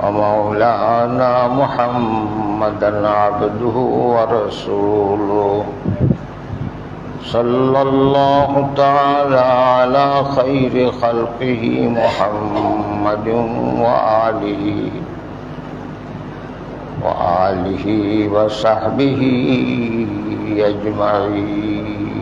ومولانا محمدا عبده ورسوله. صلى الله تعالى على خير خلقه محمد وآله وآله وصحبه أجمعين.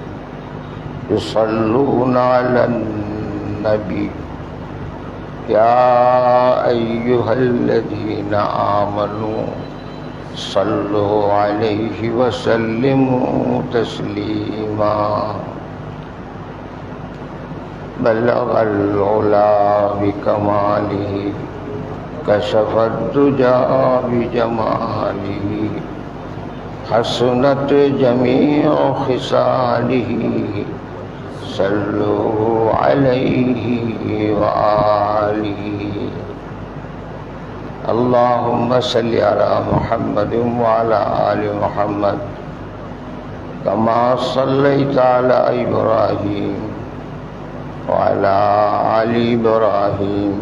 يصلون على النبي. يا أيها الذين آمنوا صلوا عليه وسلموا تسليما. بلغ العلا بكماله، كشف الدجى بجماله، حسنت جميع خصاله. صلوا عليه وآله. اللهم صل على محمد وعلى آل محمد. كما صليت على إبراهيم وعلى آل إبراهيم.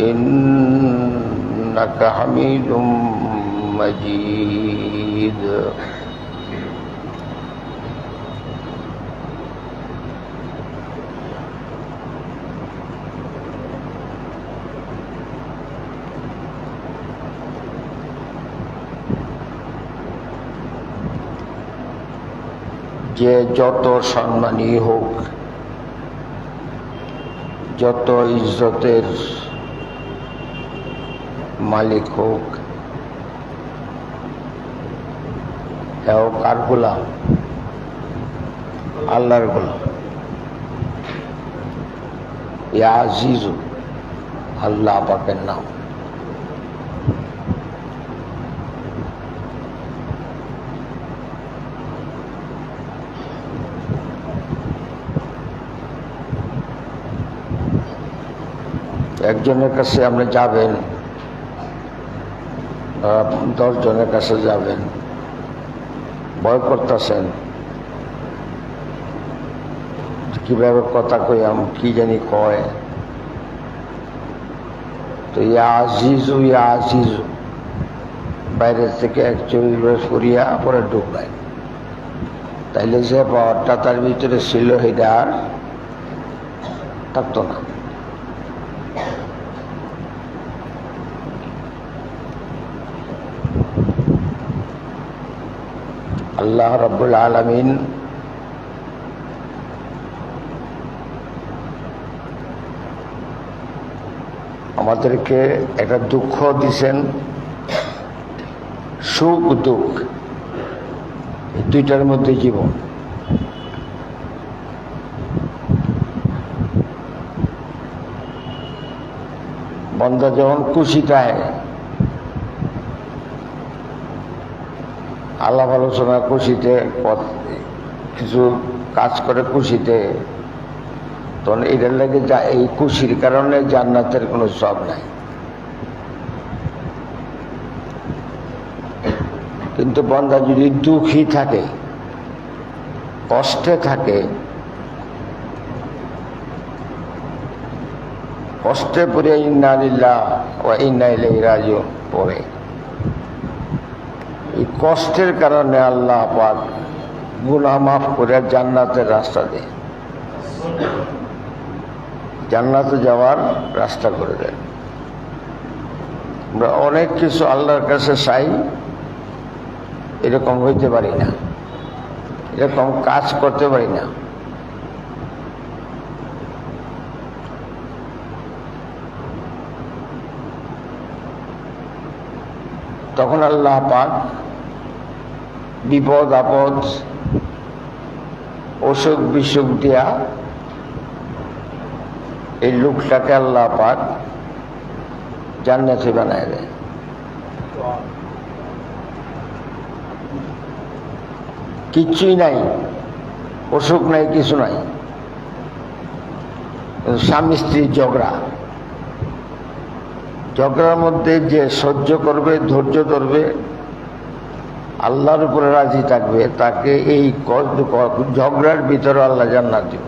إنك حميد مجيد. যে যত সম্মানী হোক, যত ইজ্জতের মালিক হোক, এও কার গোলাম? আল্লাহর গোলাম। ইয়া আল্লাহ পাকের নাম। একজনের কাছে আপনি যাবেন দশজনের কাছে যাবেন, ভয় করতেছেন। কীভাবে কথা কইয়াম কি জানি কয়। তো ইয়া আজিজু ইয়া আজিজু। বাইরের থেকে একচল্লিশ বয়স করিয়া পরে ঢুকবেন তাইলে যে পাওয়ারটা তার ভিতরে ছিল সেটা আর থাকতো না। আল্লাহ রব্বুল আলমিন আমাদেরকে একটা দুঃখ দিছেন, সুখ দুঃখ দুইটার মধ্যে জীবন। বন্ধা যখন খুশিটায় আলাপ আলোচনা খুশিতে কিছু কাজ করে খুশিতে। তখন এটার লাগে যা, এই খুশির কারণে জান্নাতের কোনো সব নাই। কিন্তু বন্দা যদি দুঃখী থাকে, কষ্টে থাকে, কষ্টে পড়ে ইন্না ইন্না ইলাইহি রাজিউন, পড়ে। এই কষ্টের কারণে আল্লাহ পাক গুনাহ মাফ করে জান্নাতের রাস্তা দেয়। জান্নাতে যাওয়ার রাস্তা করে দেন আমরা অনেক কিছু আল্লাহর কাছে চাই, এরকম হইতে পারি না। এরকম কাজ করতে পারি না। তখন আল্লাহ পাক বিপদ, আপদ, অসুখ, বিসুখ দিয়া এই লোকটাকে আল্লাহ পাক জান্নাতি বানায় দেয়। কিচ্ছুই নাই, অসুখ নাই, কিছু নাই। স্বামী স্ত্রীর ঝগড়া। ঝগড়ার মধ্যে যে সহ্য করবে, ধৈর্য ধরবে আল্লাহর উপরে রাজি থাকবে, তাকে এই ঝগড়ার ভিতরে আল্লাহ জান্নাত দিব।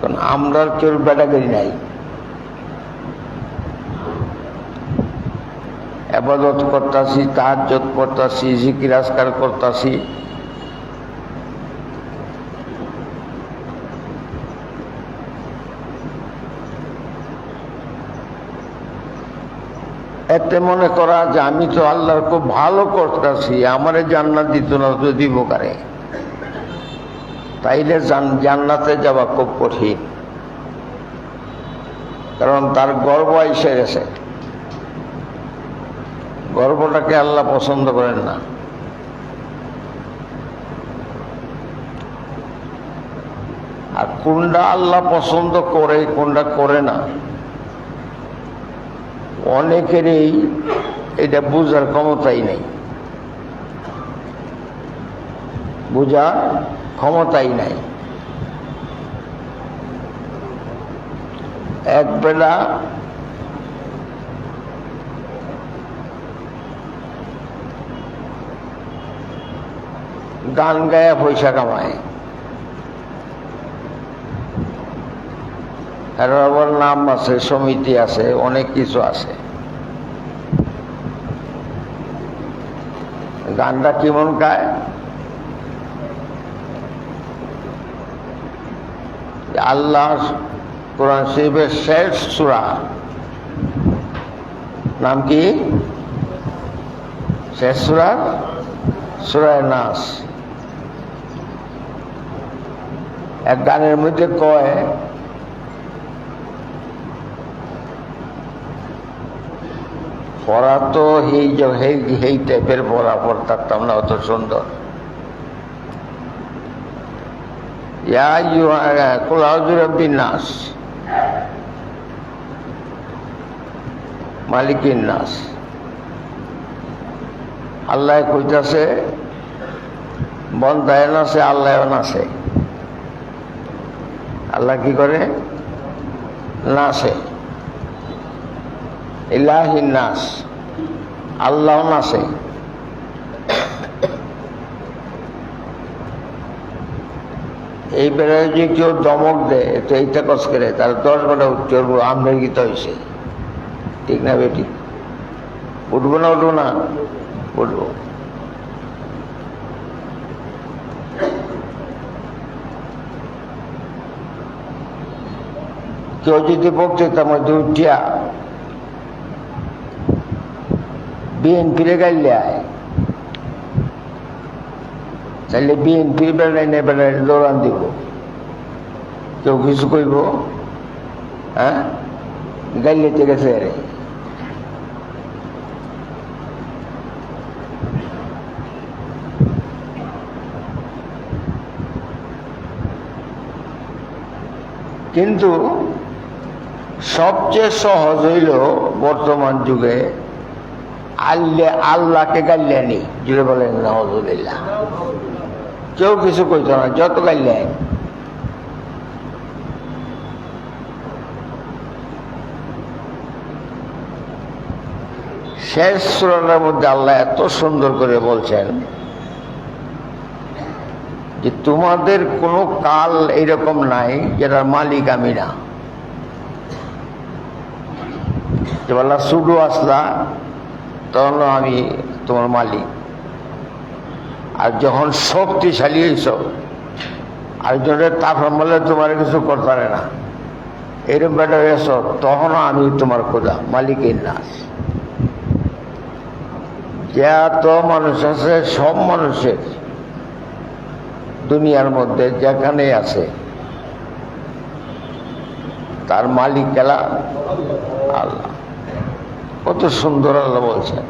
কারণ আমরা কেউ বেটাগিরি নাই। আবাদত করতাছি তাহাজ্জত করতাছি, জিকির আজকার করতাছি। এতে মনে করা যে আমি তো আল্লাহর খুব ভালো করতেছি, আমারে জান্নাত দিত না, তো দিব কারে? তাইলে জান- জান্নাতে যাওয়া খুব কঠিন। কারণ তার গর্ব এসে গেছে। গর্বটাকে আল্লাহ পছন্দ করেন না। আর কোনটা আল্লাহ পছন্দ করে, কোনটা করে না? অনেকেরই এটা বুঝার ক্ষমতাই নেই। বুঝার ক্ষমতাই নাই। এক বেলা গান গায়া পয়সা কামায়। আবার নাম আছে, সমিতি আছে, অনেক কিছু আছে। গানটা কেমন গায়? আল্লাহ কোরআন শরীফের শেষ সুরা। নাম কি? শেষ সুরা? সুরায় নাস। এক গানের মধ্যে কয় পড়া তো এই এই টাইপের পড়া পড়তাম না, অত সুন্দর। নাস। মালিকিন নাস। আল্লাহ কইতাছে, বন্ধায় নাচে আল্লাহ নাচে আল্লাহ কি করে? নাচে ইলাহিন নাস। আল্লাহ নাচে এই বেড়ায় যে কেউ দমক দেয় তো এইটা কস করে। তার দশ বেলা উঠতে আমৃগিত হয়েছে। ঠিক না বেটি? উঠবো না উঠবো না? উঠবো। কেউ যদি বক্তৃতার মধ্যে উঠিয়া বিএনপিরে গাইলে আয়। তাহলে বিএনপির বেড়াই না দৌড়ান দিব। কেউ কিছু কইব? হ্যাঁ? গাইলেতে গেছে আরে কিন্তু সবচেয়ে সহজ হইল বর্তমান যুগে আল্লে আল্লাহকে গাইলে নেই। জুড়ে বলেন নজরুল্লাহ কেউ কিছু কইত না, যত গাইলে। শেষ সুরাটার মধ্যে আল্লাহ এত সুন্দর করে বলছেন যে, তোমাদের কোনো কাল এরকম নাই যেটার মালিক আমি না। আসলা তখন আমি তোমার মালিক। আর যখন শক্তিশালী হয়েছ আরেকজনের তাফার বললে তোমার কিছু করতে পারে না। এরকম বেটা হয়েছ তখনও আমি তোমার খোদা, মালিকের নাচ যত মানুষ আছে, সব মানুষের দুনিয়ার মধ্যে যেখানে আছে, তার মালিক গেলা আল্লাহ। কত সুন্দর আল্লাহ বলছেন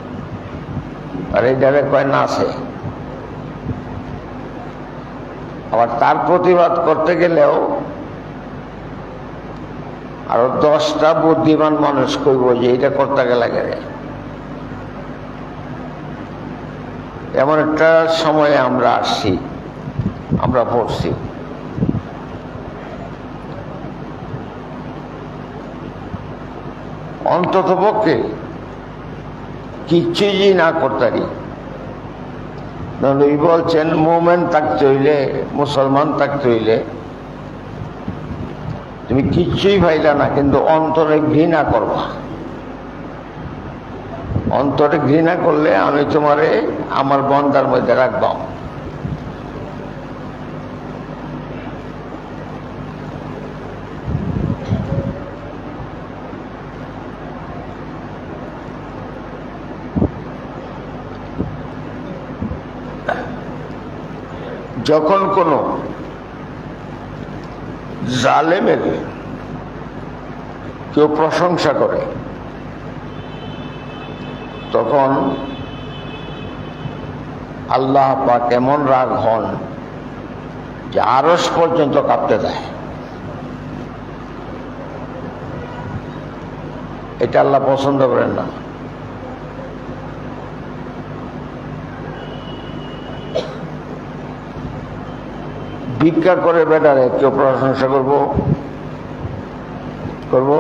আর এই জায়গায় কয় না আছে। আবার তার প্রতিবাদ করতে গেলেও আরও দশটা বুদ্ধিমান মানুষ কইব যে এটা করতে গেলে গেলে এমন একটা সময়ে আমরা আসছি, আমরা পড়ছি। অন্তত পক্ষে কিচ্ছু যে না করতারি নবী বলছেন, মোমেন থাকতে হইলে, মুসলমান থাকতে হইলে তুমি কিচ্ছুই ভাইলা না, কিন্তু অন্তরে ঘৃণা করবা। অন্তরে ঘৃণা করলে আমি তোমারে আমার বন্দার মধ্যে রাখবাম যখন কোনো জালেমের কেউ প্রশংসা করে, তখন আল্লাহ পাক এমন রাগ হন যে আরস পর্যন্ত কাঁপতে দেয়। এটা আল্লাহ পছন্দ করেন না। ভিক্ষা করে বেটারে কেউ প্রশংসা করব। করব?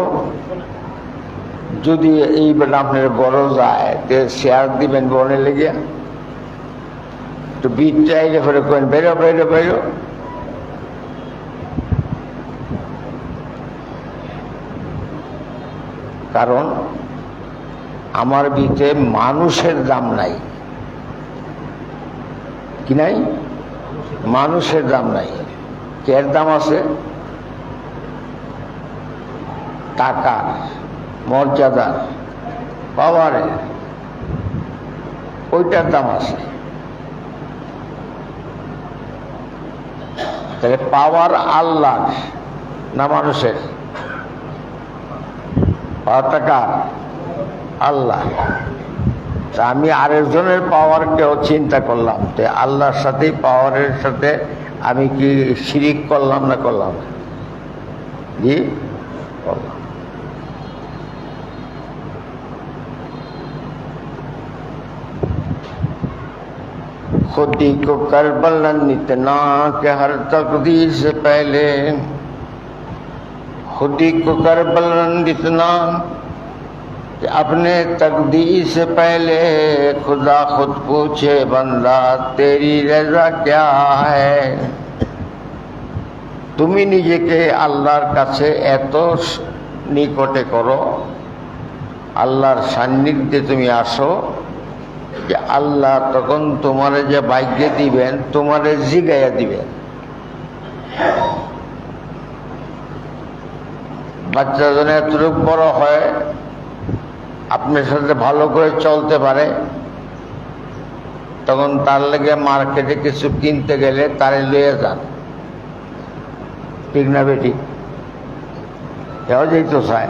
যদি এই বেটা আপনার বড় যায় শেয়ার দিবেন বনে লেগে। তো বীজ চাইলে ফেরে কেন বেরো বেরো বেরো। কারণ আমার বিতে মানুষের দাম নাই। কি নাই? মানুষের দাম নাই। কের দাম আছে? টাকার মর্যাদার পাওয়ারের ওইটার দাম আছে। তাহলে পাওয়ার আল্লাহ, না মানুষের? পাওয়ারটা কার আল্লাহ। তা আমি আরেকজনের পাওয়ারকেও চিন্তা করলাম যে আল্লাহর সাথে পাওয়ারের সাথে আমি কি শিরিক করলাম না করলাম না? জি করলাম खुदी को कर बुलंद इतना कि हर तकदीर से पहले खुदी को कर बुलंद इतना कि अपने तकदीर से पहले खुदा खुद पूछे बंदा तेरी रजा क्या है তুমি নিজেকে আল্লাহর কাছে এত নিকটে করো আল্লাহর সান্নিধ্যে তুমি আসো যে আল্লাহ তখন তোমারে যে ভাগ্যে দিবেন তোমারে জিগাইয়া দিবেন বাচ্চা যেন এতটুকু বড় হয় আপনার সাথে ভালো করে চলতে পারে। তখন তার লেগে মার্কেটে কিছু কিনতে গেলে তারে লইয়া যান। ঠিক না বেটি? কেউ যেত চায়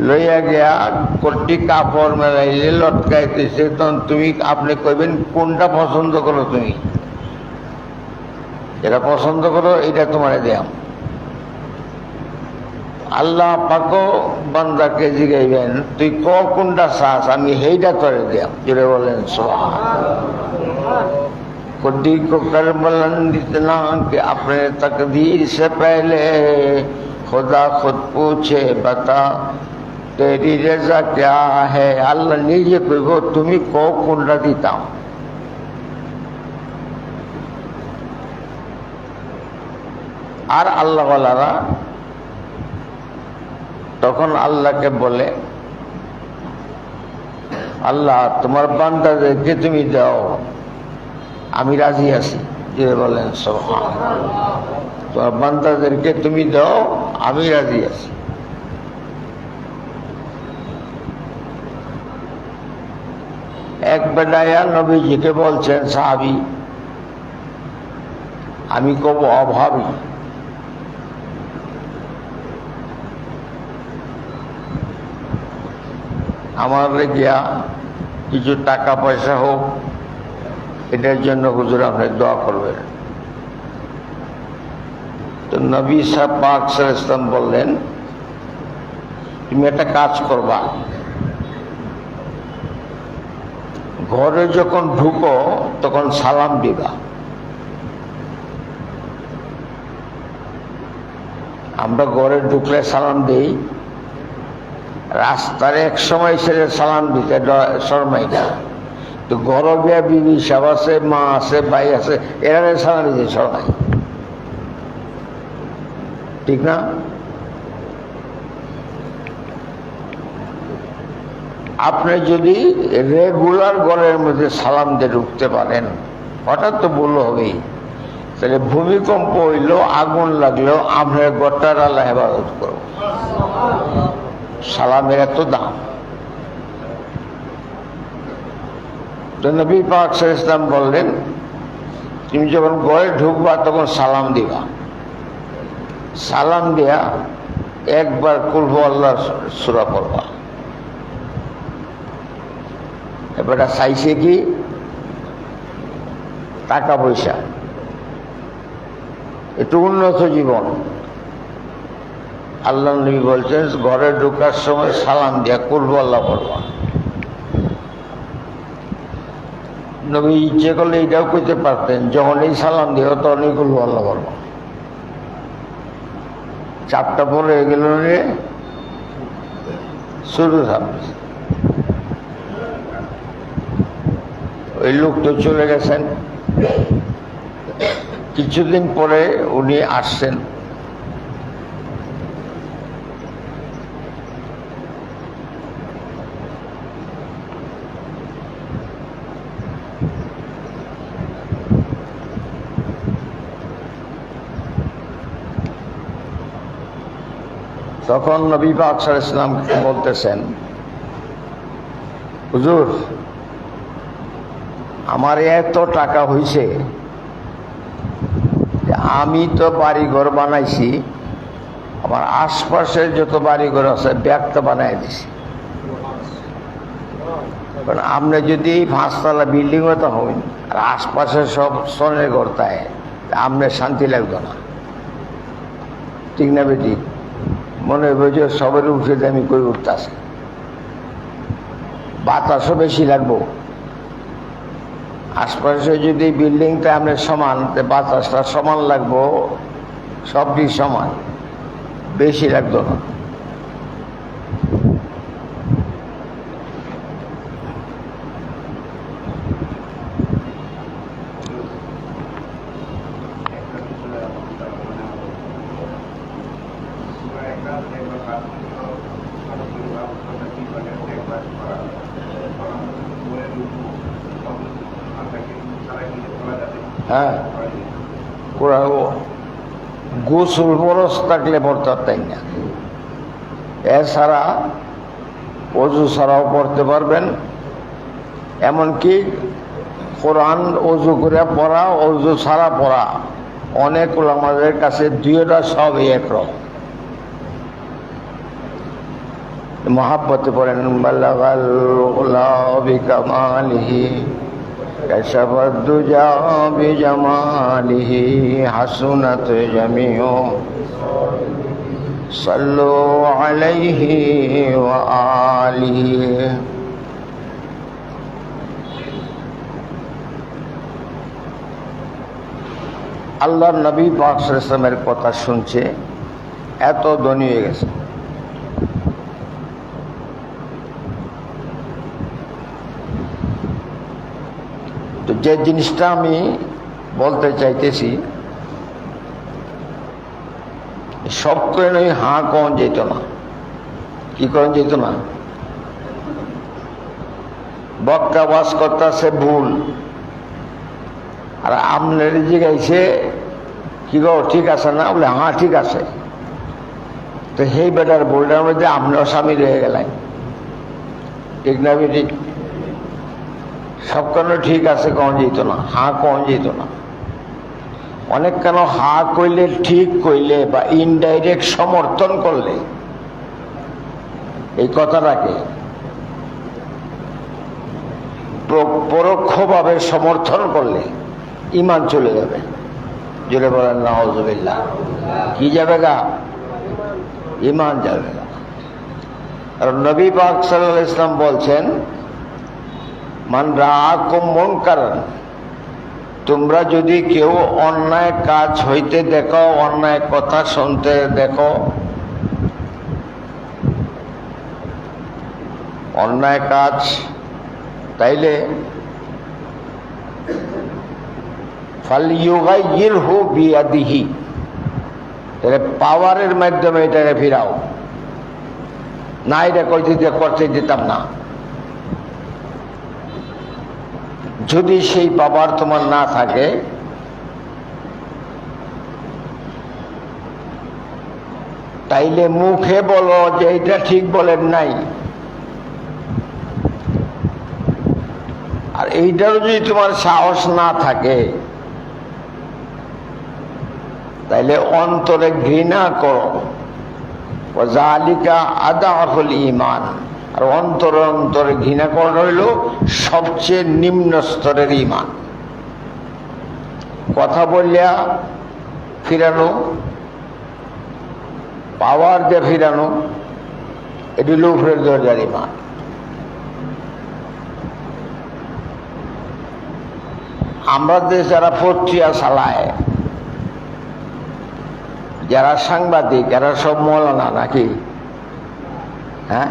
লইয়া গিয়া কোটি কাপড় মেলাইলে লটকাইতেছে, তখন তুমি, আপনি কইবেন, কোনটা পছন্দ করো তুমি? যেটা পছন্দ করো এটা তোমার দেয়াম। আল্লাহ পাকো বান্দাকে জিগাইবেন তুই ক কোনটা চাস আমি সেইটা করে দিয়াম যেটা বলেন সোহা खुदी को कर बुलंद इतना कि अपने तकदीर से पहले खुदा खुद पूछे बता তেরি রেজা ক্যা হে আল্লাহ নিজে কইব তুমি কও কোনটা দিতাম আর আল্লাহওয়ালারা তখন আল্লাহকে বলে, আল্লাহ, তোমার বান্দাদেরকে তুমি দাও। আমি রাজি আছি। যে বলেন তোমার বান্দাদেরকে তুমি দাও, আমি রাজি আছি। এক বেলায়া নবীজিকে বলছেন, সাহাবি, আমি কব অভাবী। আমার গিয়া কিছু টাকা পয়সা হোক, এটার জন্য হুজুর আপনি দোয়া করবেন। তো নবী সাহ পাক ইসলাম বললেন, তুমি একটা কাজ করবা। ঘরে যখন ঢুকো, তখন সালাম দিবা। আমরা ঘরে ঢুকলে সালাম দিই রাস্তার এক সময় ছেলে সালাম দিতে শর্মাই না। তো গরবিয়া বিবি সব আছে, মা আছে, ভাই আছে এরা সালাম দিতে শর্মাই। ঠিক না? আপনি যদি রেগুলার ঘরের মধ্যে সালাম দিয়ে ঢুকতে পারেন, হঠাৎ তো বলল হবেই। তাহলে ভূমিকম্প হইলেও আগুন লাগলেও আমরা গোটার আল্লাহ হেফাজত করব। সালামের এত দাম। তো নবী পাক ইসলাম বললেন, তুমি যখন ঘরে ঢুকবা তখন সালাম দিবা। সালাম দিয়া একবার কুলব আল্লাহ সুরা পড়বা। এবারটা চাইছে কি? টাকা পয়সা। একটু উন্নত জীবন। আল্লাহ নবী বলছেন, ঘরে ঢোকার সময় সালাম দিয়া করব আল্লাহ পড়বা। নবী ইচ্ছে করলে এটাও করতে পারতেন যখন এই সালাম দিও তখনই করব আল্লাহ পড়বা। চারটা পরে গেল রে, শুরু থাকবে ওই লোক তো চলে গেছেন। কিছুদিন পরে উনি আসছেন। তখন নবী পাক ইসলাম বলতেছেন, হুজুর, আমার এত টাকা হইছে আমি তো বাড়ি ঘর বানাইছি, আমার আশপাশের যত বাড়ি ঘর আছে ব্যাগটা বানাই দিছি। কারণ আপনি যদি পাঁচতলা বিল্ডিং হতে হবেন আর আশপাশের সব সনের ঘর তাই আপনার শান্তি লাগতো না। ঠিক না বেটি মনে হয়েছে সবের উঠে আমি কই আসি বাতাসও বেশি লাগবো। আশপাশে যদি বিল্ডিংটা আমি সমান বাতাসটা সমান লাগবো সবটি সমান। বেশি লাগতো না। হ্যাঁ? ওরা গোসল বরস থাকলে পড়তে তাই না। এছাড়া অজু ছাড়াও পড়তে পারবেন। এমনকি কোরআন অজু করে পড়া, অজু ছাড়া পড়া অনেক আমাদের কাছে দুইটা সবই একরকম মহাব্বতে পড়েন বিকামালিহি كشف الدجى بجماله حسنت جميع صلوا عليه وآله আল্লাহর নবী পাক ইসলামের কথা শুনছে এত ধনী হয়ে গেছে যে জিনিসটা আমি বলতে চাইতেছি, সব করে নই হাঁ কন যেত না। কি করেন যেত না? বক্তা বাস করতেছে ভুল। আর আপনার জিগাইছে কি গো, ঠিক আছে না? বলে হ্যাঁ ঠিক আছে। তো সেই বেটার ভুলটার মধ্যে আপনার স্বামী রয়ে গেলেন ঠিক না, বেটি? সব কেন ঠিক আছে কন যেত না? হা কন যেত না? অনেক কেন হা কইলে, ঠিক কইলে বা ইনডাইরেক্ট সমর্থন করলে, এই কথাটাকে প্র- পরোক্ষভাবে সমর্থন করলে ইমান চলে যাবে। জোরে বলেন নওয়াজবিল্লাহ কি যাবে গা? ইমান যাবে গা। আর নবী পাক আলাইহি ইসলাম বলছেন মান মুনকারান তোমরা যদি কেউ অন্যায় কাজ হইতে দেখো, অন্যায় কথা শুনতে দেখো, অন্যায় কাজ, তাইলে ফালিউগাইয়িরহু বিয়াদিহি। তাহলে পাওয়ারের মাধ্যমে এটাকে ফিরাও। না এটা কইতে করতে দিতাম না। যদি সেই পাবার তোমার না থাকে, তাইলে মুখে বলো যে এটা ঠিক বলেন নাই। আর এইটারও যদি তোমার সাহস না থাকে, তাইলে অন্তরে ঘৃণা করো। জালিকা আদা হল ইমান আর অন্তর অন্তরে ঘৃণা করা হইল সবচেয়ে নিম্ন স্তরের ইমান কথা বললিয়া ফিরানো, পাওয়ার দিয়ে ফিরানো, এটি লোভের দরজার ইমান আমরা দেশ যারা পত্রিকা চালায়, যারা সাংবাদিক, যারা সব মৌলানা নাকি হ্যাঁ?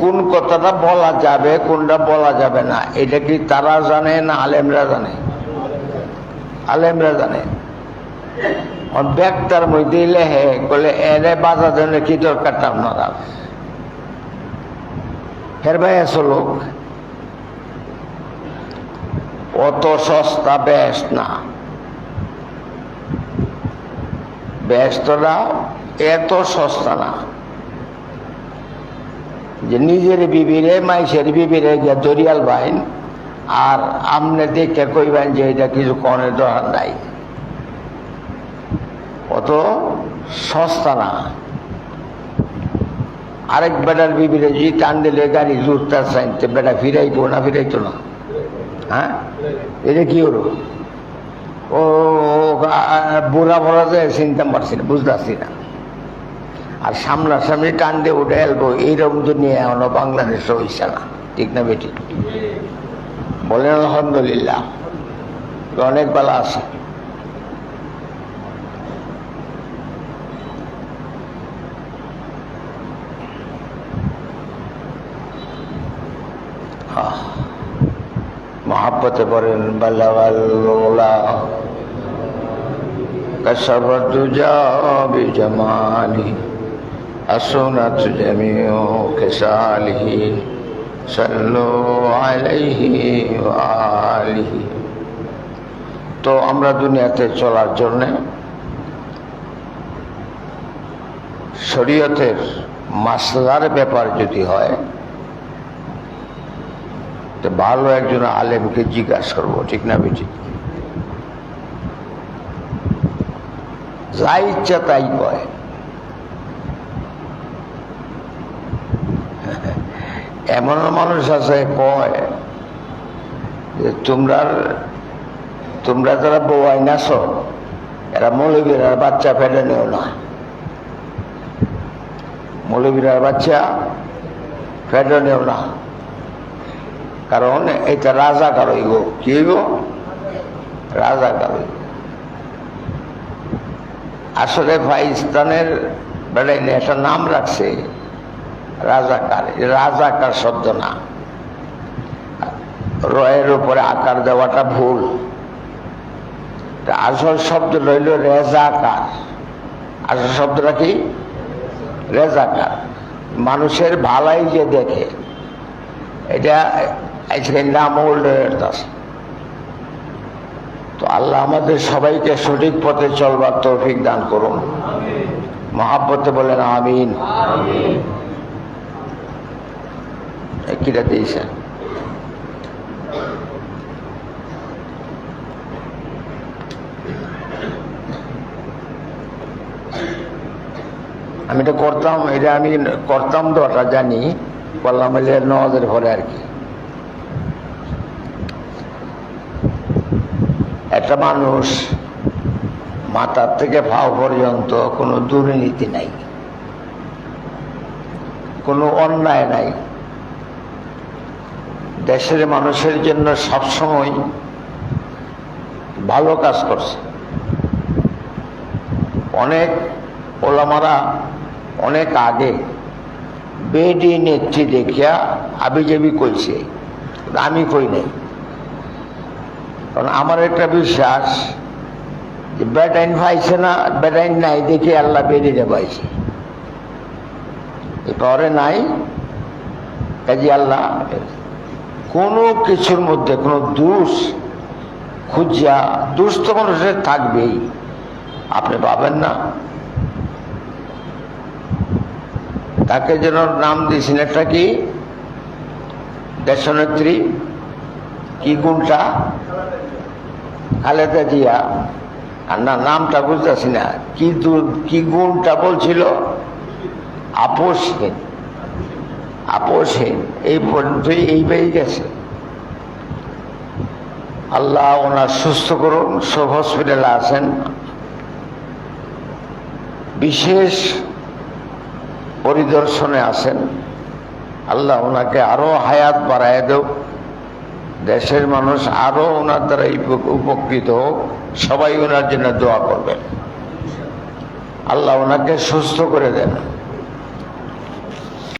কোন কথাটা বলা যাবে, কোনটা বলা যাবে না, এটা কি তারা জানে না আলেমরা জানে? আলেমরা জানে। ব্যাগটার মধ্যে লেহে বলে এনে বাধা জন্য কি দরকারটা আপনারা? ফের ভাই আসো লোক। অত সস্তা বেশ না। ব্যস্তরা এত সস্তা না। যে নিজের বিবিরে, মাইসের বিবিরে গিয়ে দরিয়াল বাইন, আর আমনে দেখে কইবেন যে এটা কিছু কনের দরকার নাই। অত সস্তা না। আরেক বেটার বিবিরে যদি টান দিলে গাড়ি জুটটা চাইতে বেটা ফিরাইবো না, ফিরাইতো না। হ্যাঁ? এটা কি হলো? ও বুড়া ভরা যায় চিনতে পারছি না বুঝতে পারছি না। আর সামনাসামনি টান দিয়ে উঠে এলবো, এইরকম তো নিয়ে এখনও বাংলাদেশে হইছে না। ঠিক না বেটি? বলেন আলহামদুলিল্লাহ, অনেক বেলা আছে। মহাব্বতে পড়েন বাল্লাওয়াল্লা كشفت دجى بجماله حسنت جميع كساله صلوا عليه وآله তো আমরা দুনিয়াতে চলার জন্যে শরীয়তের মাসলার ব্যাপার যদি হয় তো ভালো একজন আলেমকে জিজ্ঞাসা করবো ঠিক না বেটি যা ইচ্ছা তাই কয়। এমন মানুষ আছে, কয় যে তোমরা তোমরা যারা বউ আইনাছ, এরা মৌলবীরার বাচ্চা ফেলে নেও না। মৌলবীরার বাচ্চা ফেলে নেও না। কারণ এটা রাজা কারও গো কি হইব? রাজা কারইব আসলে পাকিস্তানের বেড়াইলে একটা নাম রাখছে রাজাকার। রাজাকার শব্দ না। রয়ের উপরে আকার দেওয়াটা ভুল। আসল শব্দ রইল রেজাকার। আসল শব্দটা কি? রেজাকার। মানুষের ভালাই যে দেখে, এটা আজকে নাম আছে তো আল্লাহ আমাদের সবাইকে সঠিক পথে চলবার তৌফিক দান করুন। মহাব্বতে বলেন আমিন। কিরা দিয়েছেন আমি এটা করতাম, এটা আমি করতাম তো জানি। এলে নজের পরে আর কি। একটা মানুষ মাথার থেকে ভাও পর্যন্ত কোনো দুর্নীতি নাই, কোনো অন্যায় নাই। দেশের মানুষের জন্য সবসময় ভালো কাজ করছে। অনেক ওলামারা অনেক আগে বেডি নেত্রী দেখিয়া আবিজাবি কইছে, আমি কই নাই। কারণ আমার একটা বিশ্বাস যে বেটাইন পাইছে না বেটাইন নাই দেখে আল্লাহ বেরিয়ে পাইছে পরে নাই, কাজে আল্লাহ কোনো কিছুর মধ্যে কোনো দোষ খুঁজিয়া, দোষ তো মানুষের থাকবেই, আপনি পাবেন না। তাকে যেন নাম দিয়েছেন একটা কি? দেশনেত্রী, কি গুণটা খালেদা জিয়া, আর না, নামটা বুঝতেছি না। কি কি গুণটা বলছিল? আপোষহীন আপোষহীন এই পর্যন্তই এই বেরিয়ে গেছে। আল্লাহ ওনার সুস্থ করুন, সব হসপিটালে আছেন বিশেষ পরিদর্শনে আছেন আল্লাহ ওনাকে আরও হায়াত বাড়ায় দেব দেশের মানুষ আরও ওনার দ্বারা উপকৃত হোক, সবাই ওনার জন্য দোয়া করবেন। আল্লাহ ওনাকে সুস্থ করে দেন।